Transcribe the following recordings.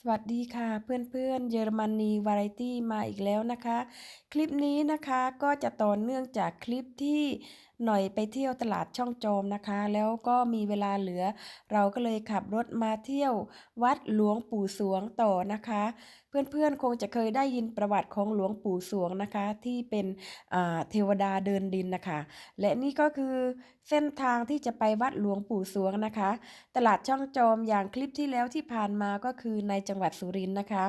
สวัสดีค่ะเพื่อนๆเยอรมนีวาไรตี้มาอีกแล้วนะคะ คลิปนี้นะคะก็จะต่อเนื่องจากคลิปที่หน่อยไปเที่ยวตลาดช่องโจมนะคะ แล้วก็มีเวลาเหลือ เราก็เลยขับรถมาเที่ยววัดหลวงปู่สวงต่อนะคะ เพื่อนๆคงจะเคยได้ยินประวัติของหลวงปู่สวงนะคะ ที่เป็นเทวดาเดินดินนะคะ และนี่ก็คือเส้นทางที่จะไปวัดหลวงปู่สวงนะคะ ตลาดช่องโจมอย่างคลิปที่แล้วที่ผ่านมาก็คือในจังหวัดสุรินทร์นะคะ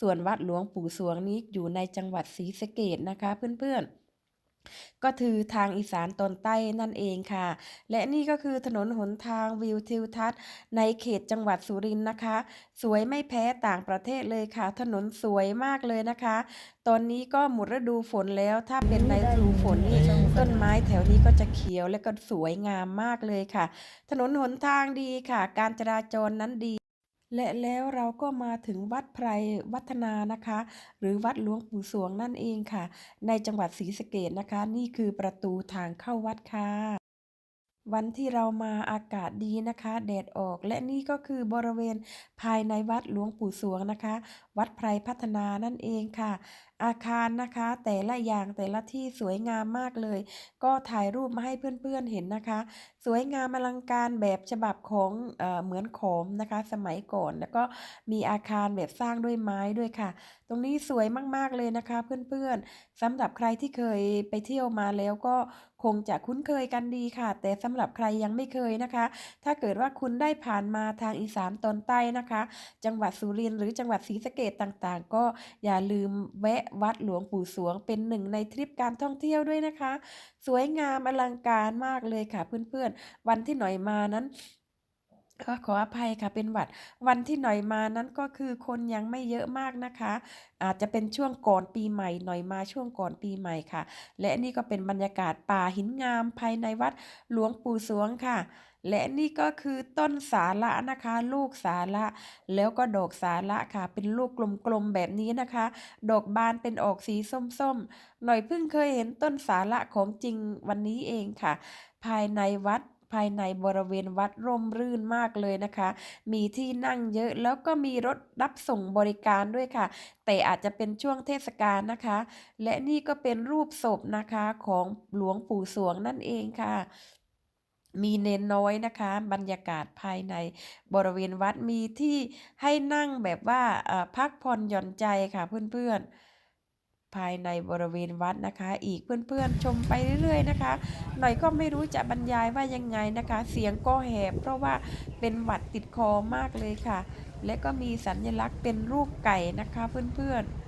ส่วนวัดหลวงปู่สวงนี้อยู่ในจังหวัดศรีสะเกษนะคะ เพื่อนๆ ก็คือทางอีสานตอนใต้นั่นเองค่ะ และนี่ก็คือถนนหนทางวิวทิวทัศน์ ในเขตจังหวัดสุรินทร์นะคะ สวยไม่แพ้ต่างประเทศเลยค่ะ ถนนสวยมากเลยนะคะ ตอนนี้ก็หมดฤดูฝนแล้วถ้าเป็นในฤดูฝนนี่ต้นไม้แถวนี้ก็จะเขียวและก็สวยงามมากเลยค่ะ ถนนหนทางดีค่ะ การจราจรนั้นดี และแล้วเราก็มาถึงวัดไพรวัฒนานะคะ หรือวัดหลวงปู่สวงนั่นเองค่ะ ในจังหวัดศรีสะเกดนะคะ นี่คือประตูทางเข้าวัดค่ะ วันที่เรามาอากาศดีนะคะ แดดออกและนี่ก็คือบริเวณภายในวัดหลวงปู่สวงนะคะ วัดไพรพัฒนานั่นเองค่ะ อาคารนะคะ แต่ละอย่างแต่ละที่สวยงามมากเลย ก็ถ่ายรูปมาให้เพื่อนๆเห็นนะคะ สวยงามอลังการแบบฉบับของเออเหมือนโขมนะคะ สมัยก่อน แล้วก็มีอาคารแบบสร้างด้วยไม้ด้วยค่ะ ตรงนี้สวยมากๆเลยนะคะ เพื่อนๆสำหรับใครที่เคยไปเที่ยวมาแล้วก็คงจะคุ้นเคยกันดีค่ะ แต่สำหรับใครยังไม่เคยนะคะ ถ้าเกิดว่าคุณได้ผ่านมาทางอีสานตอนใต้นะคะ จังหวัดสุรินทร์หรือจังหวัดศรีสะเกษต่างๆ ก็อย่าลืมแวะวัดหลวงปู่สวงเป็นหนึ่งในทริปการท่องเที่ยวด้วยนะคะ สวยงามอลังการมากเลยค่ะเพื่อนๆ วันที่หน่อยมานั้น ก็ขออภัยค่ะเป็นหวัดวันที่หน่อยมานั้นก็คือคนยังไม่เยอะมากนะคะ อาจจะเป็นช่วงก่อนปีใหม่หน่อยมาช่วงก่อนปีใหม่ค่ะ และนี่ก็เป็นบรรยากาศป่าหินงามภายในวัดหลวงปู่สวงค่ะ และนี่ก็คือต้นสาละนะคะ ลูกสาละแล้วก็ดอกสาละค่ะ เป็นลูกกลมๆแบบนี้นะคะ ดอกบานเป็นออกสีส้มๆหน่อยเพิ่งเคยเห็นต้นสาละของจริงวันนี้เองค่ะ ภายในวัด ภายในบริเวณวัดร่มรื่นมากเลยนะคะ มีที่นั่งเยอะแล้วก็มีรถรับส่งบริการด้วยค่ะ แต่อาจจะเป็นช่วงเทศกาลนะคะ และนี่ก็เป็นรูปศพนะคะของหลวงปู่สวงนั่นเองค่ะมีเน้นน้อยนะคะ บรรยากาศภายในบริเวณวัดมีที่ให้นั่งแบบว่าพักผ่อนหย่อนใจค่ะเพื่อนๆ ภายในบริเวณวัดนะคะ อีกเพื่อนๆชมไปเรื่อยๆนะคะ หน่อยก็ไม่รู้จะบรรยายว่ายังไงนะคะ เสียงก็แหบ เพราะว่าเป็นหวัดติดคอมากเลยค่ะ และก็มีสัญลักษณ์เป็นรูปไก่นะคะเพื่อนๆ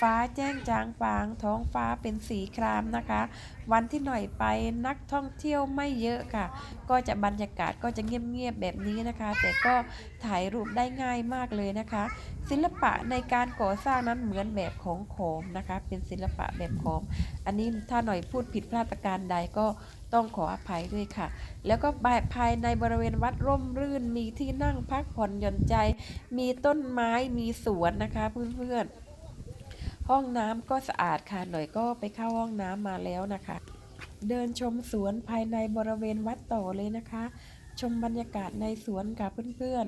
ฟ้าแจ้งจางปาง ท้องฟ้าเป็นสีครามนะคะ วันที่หน่อยไปนักท่องเที่ยวไม่เยอะค่ะ ก็จะบรรยากาศก็จะเงียบๆแบบนี้นะคะ แต่ก็ถ่ายรูปได้ง่ายมากเลยนะคะ ศิลปะในการก่อสร้างนั้นเหมือนแบบของโขมนะคะ เป็นศิลปะแบบโขมอันนี้ถ้าหน่อยพูดผิดพลาดประการใดก็ต้องขออภัยด้วยค่ะ แล้วก็ภายในบริเวณวัดร่มรื่นมีที่นั่งพักผ่อนหย่อนใจ มีต้นไม้มีสวนนะคะเพื่อนๆ ห้องน้ำก็สะอาดค่ะหน่อยก็ไปเข้าห้องน้ำมาแล้วนะคะ เดินชมสวนภายในบริเวณวัดต่อเลยนะคะ ชมบรรยากาศในสวนค่ะเพื่อน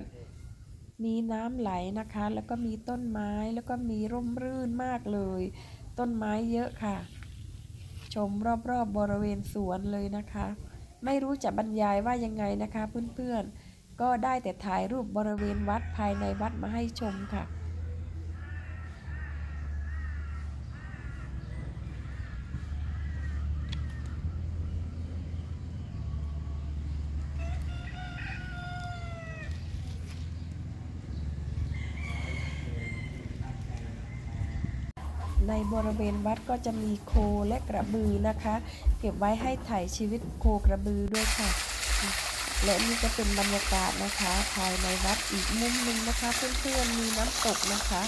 ๆ มีน้ำไหลนะคะ แล้วก็มีต้นไม้แล้วก็มีร่มรื่นมากเลย ต้นไม้เยอะค่ะ ชมรอบๆบบริเวณสวนเลยนะคะ ไม่รู้จะบรรยายว่ายังไงนะคะเพื่อนๆ ก็ได้แต่ถ่ายรูปบริเวณวัดภายในวัดมาให้ชมค่ะ ในบริเวณวัดก็จะมีโคและกระบือนะคะ เก็บไว้ให้ถ่ายชีวิตโคกระบือด้วยค่ะ และนี่ก็เป็นบรรยากาศนะคะ ภายในวัดอีกมุมหนึ่งนะคะ เพื่อนๆมีน้ำตกนะคะ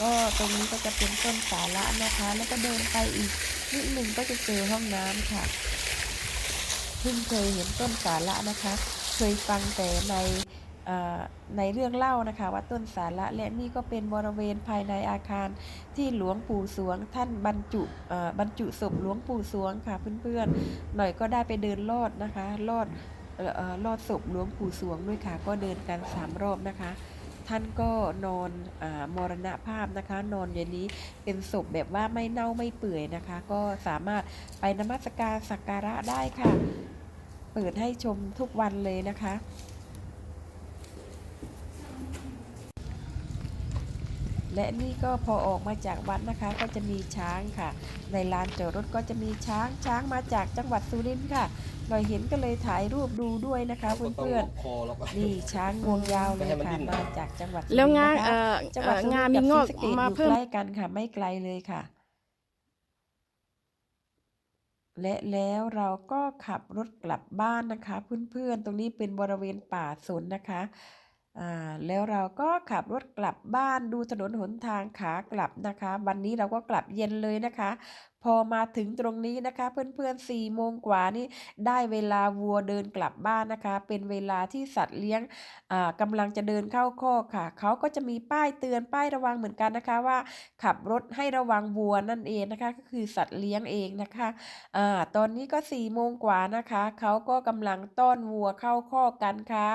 ก็ตรงนี้ก็จะเป็นต้นสาระนะคะ แล้วก็เดินไปอีกนิดหนึ่งก็จะเจอห้องน้ำค่ะเพิ่งเคยเห็นต้นสาระนะคะ เคยฟังแต่ใน ในเรื่องเล่านะคะว่าต้นสาระและนี่ก็เป็นบริเวณภายในอาคารที่หลวงปู่สวง ท่านบรรจุบรรจุศพหลวงปู่สวงค่ะเพื่อนๆ หน่อยก็ได้ไปเดินลอดนะคะลอดเอ่อเอ่อลอดศพหลวงปู่สวงด้วยค่ะ ก็เดินกันสามรอบนะคะ ท่านก็นอนอมรณภาพนะคะ นอนอย่างนี้เป็นศพแบบว่าไม่เน่าไม่เปื่อยนะคะ ก็สามารถไปนมัสการสักการะได้ค่ะ เปิดให้ชมทุกวันเลยนะคะ และนี่ก็พอออกมาจากวัดนะคะ ก็จะมีช้างค่ะ ในลานจอดรถก็จะมีช้างช้างมาจากจังหวัดสุรินทร์ค่ะหน่อยเห็นก็เลยถ่ายรูปดูด้วยนะคะก็ต้องเพื่อนล็อกคอแล้วก็ๆนี่ช้างงวงยาวเลยไม่ให้มันค่ะดิ้นมาจากจังหวัดสุรินทร์แล้วงานะคะเอ่อจังหวัดเอ่อสุริงานทร์มีกับงศรีอกสะเกษมาอยู่เพิ่มใกล้กันค่ะ ไม่ไกลเลยค่ะ และแล้วเราก็ขับรถกลับบ้านนะคะ เพื่อนๆตรงนี้เป็นบริเวณป่าสนนะคะอ่า แล้วเราก็ขับรถกลับบ้านดูถนนหนทางขากลับนะคะ วันนี้เราก็กลับเย็นเลยนะคะ พอมาถึงตรงนี้นะคะ เพื่อนๆสี่โมงกว่านี่ได้เวลาวัวเดินกลับบ้านนะคะ เป็นเวลาที่สัตว์เลี้ยงอ่ากำลังจะเดินเข้าคอกค่ะ เขาก็จะมีป้ายเตือนป้ายระวังเหมือนกันนะคะว่า ขับรถให้ระวังวัวนั่นเองนะคะ ก็คือสัตว์เลี้ยงเองนะคะอ่าตอนนี้ก็สี่โมงกว่านะคะ เขาก็กำลังต้อนวัวเข้าคอกกันค่ะ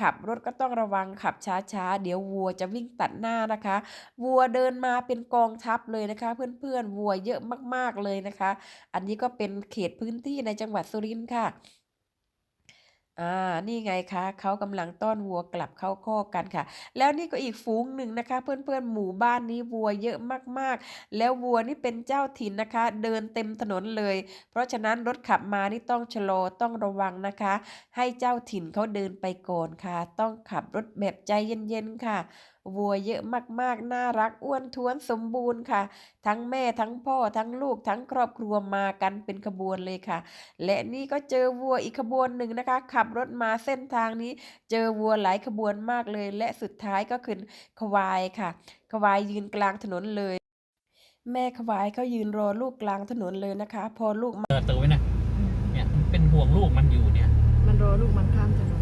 ขับรถก็ต้องระวังขับช้าๆ เดี๋ยววัวจะวิ่งตัดหน้านะคะ วัวเดินมาเป็นกองทัพเลยนะคะ เพื่อนๆวัวเยอะมากๆเลยนะคะ อันนี้ก็เป็นเขตพื้นที่ในจังหวัดสุรินทร์ค่ะ อ่านี่ไงคะ เขากำลังต้อนวัวกลับเข้าคอกกันค่ะ แล้วนี่ก็อีกฝูงหนึ่งนะคะ เพื่อน ๆ หมู่บ้านนี้วัวเยอะมาก ๆ แล้ววัวนี่เป็นเจ้าถิ่นนะคะ เดินเต็มถนนเลย เพราะฉะนั้นรถขับมานี่ต้องชะลอ ต้องระวังนะคะ ให้เจ้าถิ่นเขาเดินไปก่อนค่ะ ต้องขับรถแบบใจเย็น ๆ ค่ะ วัวเยอะมากๆ น่ารักอ้วนท้วนสมบูรณ์ค่ะ ทั้งแม่ทั้งพ่อทั้งลูกทั้งครอบครัวมากันเป็นขบวนเลยค่ะ และนี่ก็เจอวัวอีกขบวนหนึ่งนะคะ ขับรถมาเส้นทางนี้เจอวัวหลายขบวนมากเลย และสุดท้ายก็คือควายค่ะ ควายยืนกลางถนนเลย แม่ควายก็ยืนรอลูกกลางถนนเลยนะคะ พอลูกมาเปิดตัวไว้นะเนี่ยมันเป็นห่วงลูกมันอยู่เนี่ย มันรอลูกมันข้ามถนนเออ